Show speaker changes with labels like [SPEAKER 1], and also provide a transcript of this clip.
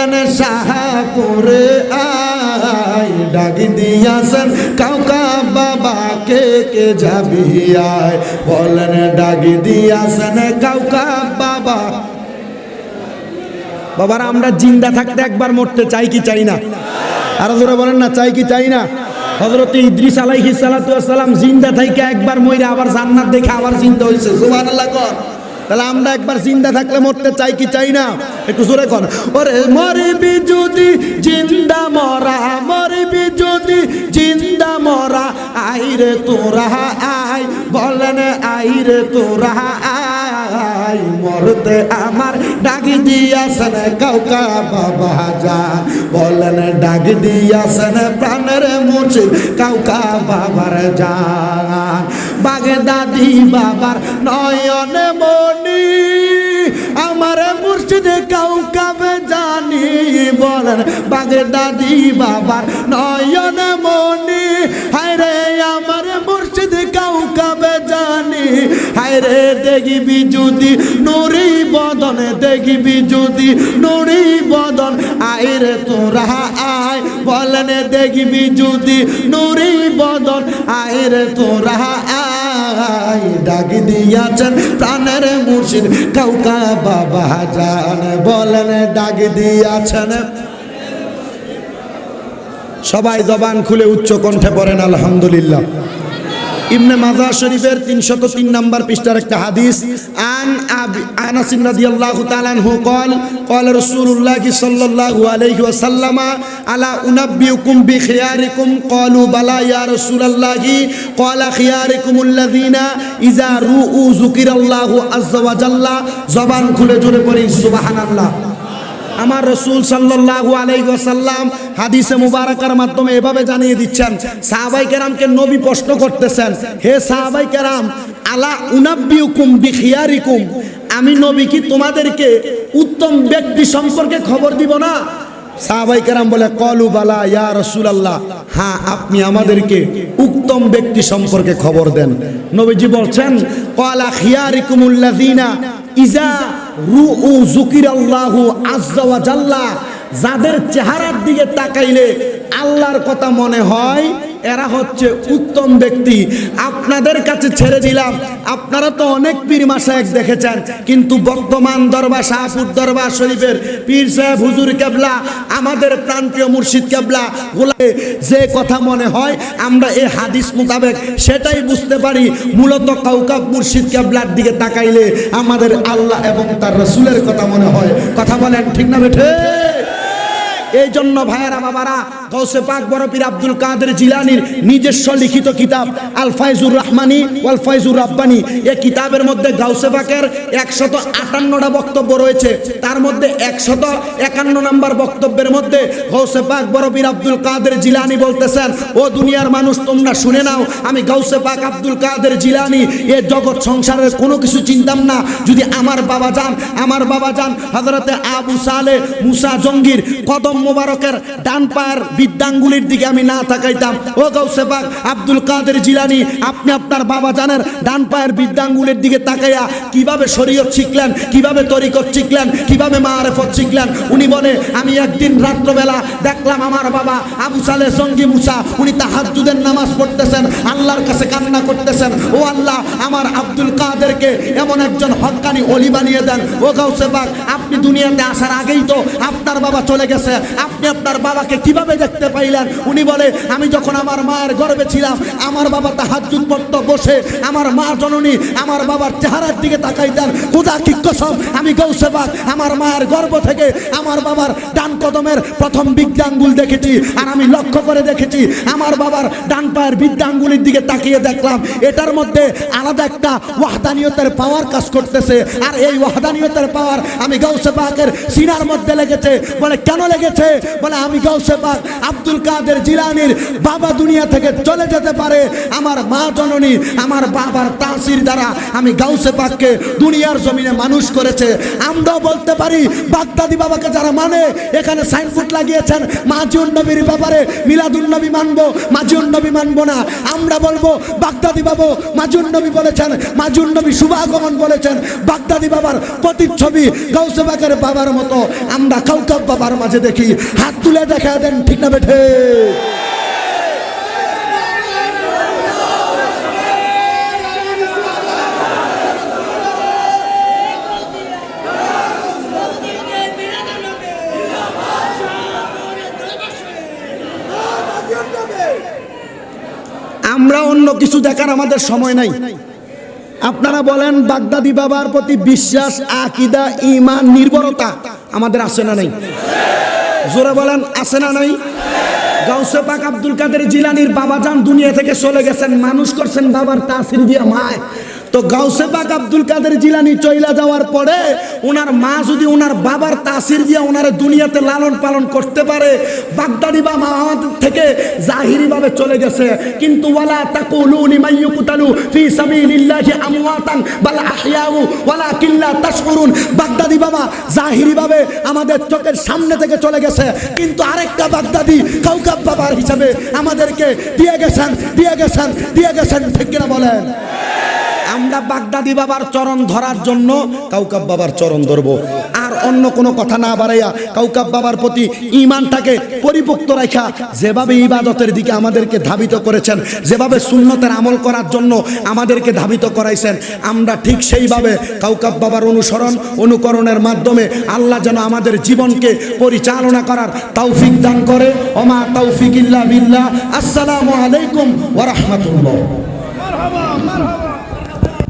[SPEAKER 1] বলেন শাহপুরে আয়। ডাক দিয়াছেন কাউকা বাবাকে কে যাবি আয়? বলেন, ডাক দিয়াছেন কাউকা বাবা। বাবারা, আমরা জিন্দা থাকতে একবার মরতে চাই কি চাই না? আরও জোরে বলেন না, চাই কি চাই না? হজরত ইদ্রিস আলাইহিস সালাম জিন্দা থাইকে একবার মইরা আবার জান্নাত দেখে আবার জিন্দা হইছে। সুবহানাল্লাহ, কর। তাহলে আমরা একবার জিন্দা থাকলে মরতে চাই কি চাই না? একটু জোরে কর ওরে মরবি যদি জিন্দা মরা, মরবি যদি জিন্দা মরা, আইরে তোরা, আই, বলেন আইরে তোরা মরতে আমার ডাক দিয়াছেন, কাউকা বাবা যান বলেন, ডাক দিয়াছেন প্রাণের মুর্শিদ কাউকা বাবার যান বাগদাদি বাবার নয়নে মনি আমার মুর্শিদে কাউকাবে জানি বলেন বাগদাদি বাবার নয়নে মনি হায় রে দেখিবি যদি, নুরি বদন দেখিবি যদি, নুরি বদন আয় রে তোরা আয়, বলেন দেখিবি যদি, নুরি বদন আয় রে তোরা আয়। ডাক দিয়াছেন প্রাণের মুর্শিদ, কাউকা বাবা জান, বলেন ডাক দিয়াছেন। সবাই জবান খুলে উচ্চ কণ্ঠে পড়েন, আলহামদুলিল্লাহ। ইবনে মাজা শরীফের তিনশত তিন নম্বর পৃষ্ঠার একটা হাদিস। আন আনাসিন রাদিয়াল্লাহু তাআলা আনহু কল কল রসুল্লাহ সাল্লাহু আলহি ওয়াসাল্লামা, আলা উনাব্বিউকুম বি খিয়ারিকুম কলু বালা ইয়া রাসূলুল্লাহ, কলা খিয়ারিকুম উল্লাদিনা ইজা রু উ জুকির আল্লাহু আজ্জা জবান খুলে জোরে পড়ি, সুবহানাল্লাহ। আমার রসুল সাল্লাল্লাহু আলাইহি ওয়াসাল্লাম হাদিসে মুবারাকার মাধ্যমে এভাবে জানিয়ে দিচ্ছেন, সাহাবাই কেরামকে নবী প্রশ্ন করতেছেন, হে সাহাবাই কেরাম, আলা উনাব্বিউকুম বিখিয়ারিকুম? আমি নবী কি তোমাদেরকে উত্তম ব্যক্তি সম্পর্কে খবর দিব না? সাহাবাই কেরাম বলে, কলু বালা, ইয়া রসুল আল্লাহ হ্যাঁ আপনি আমাদেরকে উত্তম ব্যক্তি সম্পর্কে খবর দেন। নবীজি বলছেন, কলা খিয়ারিকুমুল্লাযিনা ইজা রুউ যুকিরাল্লাহু আজ্জা ওয়া জাল্লা। যাদের চেহারার দিকে তাকাইলে আল্লাহর কথা মনে হয় এরা হচ্ছে উত্তম ব্যক্তি। আপনাদের কাছে ছেড়ে দিলাম। আপনারা তো অনেক পীর মাসায়েক দেখেছেন, কিন্তু বর্তমান দরবার, শাহপুর দরবার শরীফের পীর সাহেব হুজুর কেবলা, আমাদের প্রান্তীয় মুর্শিদ কেবলা গোলাপে যে কথা মনে হয়, আমরা এই হাদিস মোতাবেক সেটাই বুঝতে পারি। মূলত কাউকাব মুর্শিদ কেবলার দিকে তাকাইলে আমাদের আল্লাহ এবং তার রসুলের কথা মনে হয়। কথা বলেন ঠিক না বেঠে? এই জন্য ভাইয়েরা, বাবারা গৌসে পাক বড় পীর আব্দুল কাদের জিলানির নিজস্ব লিখিত কিতাব আল ফাইজুর রহমানি ওয়াল ফাইজুর রাব্বানি। এই কিতাবের মধ্যে গাউসে পাকের একশত আটান্নটা বক্তব্য রয়েছে। তার মধ্যে একশত একান্ন নম্বর বক্তব্যের মধ্যে গৌসে পাক বড় পীর আব্দুল কাদের জিলানি বলতেছেন, ও দুনিয়ার মানুষ, তোমরা শুনে নাও, আমি গৌসে পাক আব্দুল কাদের জিলানি, এ জগৎ সংসারের কোনো কিছু চিন্তাম না। যদি আমার বাবা যান, আমার বাবা যান হজরতে আবু সালে মুসা জঙ্গির কদম মোবারকের ডান পায়ের বিদ্যাঙ্গুলির দিকে আমি না তাকাইতাম। ও গৌসে পাক, আব্দুল কাদের জিলানি, আপনি আপনার বাবা জানের ডান পায়ের বিদ্যাঙ্গুলির দিকে তাকাইয়া কীভাবে শরীয়ত শিখলেন, কীভাবে তরিকত শিখলেন, কীভাবে মারেফত শিখলেন। উনি বলে, আমি একদিন রাত্রবেলা দেখলাম আমার বাবা আবু সালে সঙ্গী মুসা, উনি তাহাজ্জুদের নামাজ পড়তেছেন, আল্লাহর কাছে কান্না করতেছেন। ও আল্লাহ, আমার আব্দুল কাদেরকে এমন একজন হক্কানি অলি বানিয়ে দেন। ও গাউসে পাক, আপনি দুনিয়াতে আসার আগেই তো আপনার বাবা চলে গেছে। আপনি আপনার বাবাকে কীভাবে দেখতে পাইলেন। উনি বলে, আমি যখন আমার মায়ের গর্বে ছিলাম, আমার বাবা তাহাজ্জুদ পড়তো, বসে আমার মা জননী আমার বাবার চেহারার দিকে তাকাইতেন। খোদা কি কসম, আমি গৌসে পাক আমার মায়ের গর্ব থেকে আমার বাবার ডান কদমের প্রথম বিদ্যাঙ্গুল দেখেছি আর আমি লক্ষ্য করে দেখেছি, আমার বাবার ডান পায়ের বিদ্যাঙ্গুলির দিকে তাকিয়ে দেখলাম। এটার মধ্যে আলাদা একটা ওয়াহদানিয়তের পাওয়ার কাজ করতেছে। আর এই ওয়াহদানিয়তের পাওয়ার আমি গৌসে পাকের সিনার মধ্যে লেগেছে। বলে, কেন লেগেছে? বলে, আমি গৌসে পাক আব্দুল কাদের জিলানির বাবা দুনিয়া থেকে চলে যেতে পারে। আমার মা জননী, আমার বাবার তাসির দ্বারা আমি গাউসে পাককে দুনিয়ার জমিনে মানুষ করেছে। আমরাও বলতে পারি, বাগদাদি বাবাকে যারা মানে এখানে সাইনবোর্ড লাগিয়েছেন, মাজিউন নবীর ব্যাপারে মিলাদুন নবী মানবো, মাজিউন নবী মানবো না। আমরা বলব, বাগদাদি বাবু মাজুন নবী বলেছেন মাজুন নবী শুভাগমন বলেছেন, বাগদাদি বাবার প্রতিচ্ছবি গৌসে বাকের বাবার মতো। আমরা কাউকাব বাবার মাঝে দেখি, হাত তুলে দেখা দেন ঠিক না বেঠে আমরা অন্য কিছু দেখার আমাদের সময় নাই। আপনারা বলেন, বাগদাদি বাবার প্রতি বিশ্বাস, আকিদা ইমান নির্ভরতা আমাদের আছে না নাই? জোরে বলেন, আছে না নাই? গাউসে পাক আব্দুল কাদের জিলানির বাবা যান দুনিয়া থেকে চলে গেছেন, মানুষ করছেন বাবার তাসির দিয়া মায়। তো গাউসে পাক আব্দুল কাদের জিলানি চইলা যাওয়ার পরে ওনার মা যদি ওনার বাবার তাসির দিয়া ওনারে দুনিয়াতে লালন পালন করতে পারে, বাগদাদি বা আমাদের থেকে জাহিরি ভাবে চলে গেছে। কিন্তু ওয়ালা তাকুলুনি মাইয়ুকতালু ফি সাবিলিল্লাহি আমওয়াতান বাল আহইয়াউ ওয়ালাকিন লা তাশউরুন বাগদাদি বাবা জাহিরি ভাবে আমাদের চোখের সামনে থেকে চলে গেছে। কিন্তু আরেকটা বাগদাদি কাউকাব বাবার হিসাবে আমাদেরকে দিয়ে গেছেন দিয়ে গেছেন দিয়ে গেছেন, ঠিক কিনা বলেন? আমরা বাগদাদি বাবার চরণ ধরার জন্য কাউকাব বাবার চরণ ধরব। আর অন্য কোনো কথা না বাড়াইয়া কাউকাব বাবার প্রতি ইমানটাকে পরিপক্ত রাখা যেভাবে ইবাদতের দিকে আমাদেরকে ধাবিত করেছেন, যেভাবে সুন্নতের আমল করার জন্য আমাদেরকে ধাবিত করাইছেন, আমরা ঠিক সেইভাবে কাউকাব বাবার অনুসরণ, অনুকরণের মাধ্যমে আল্লাহ যেন আমাদের জীবনকে পরিচালনা করার তৌফিক দান করে। অমা তৌফিক ইল্লা বিল্লাহ। আসসালামু আলাইকুম ওয়া রাহমাতুল্লাহ।
[SPEAKER 2] মারহাবা মারহাবা।